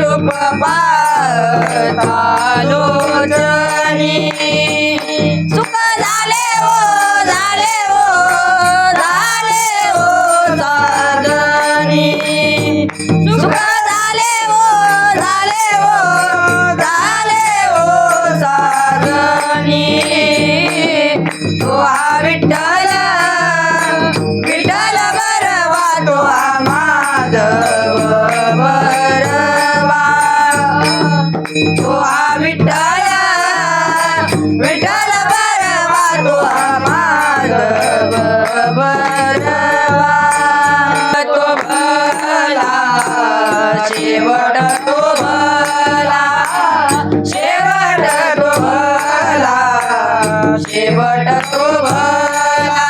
रूप पालो जनी शेवट तो शोभला शेवट शोभला शेवट शोभला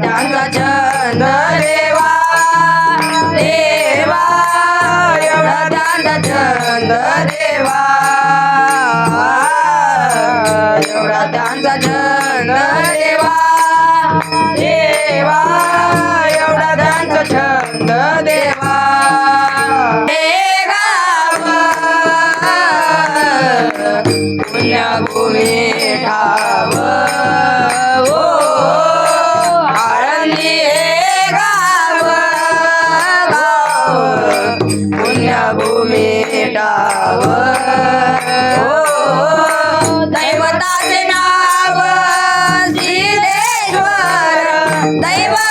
मोठ्यांचा छंद देवा देवा एवढा त्यांचा छंद देवा एवढा त्यांचा छंद देवा देवा एवढा त्यांचा ठाव.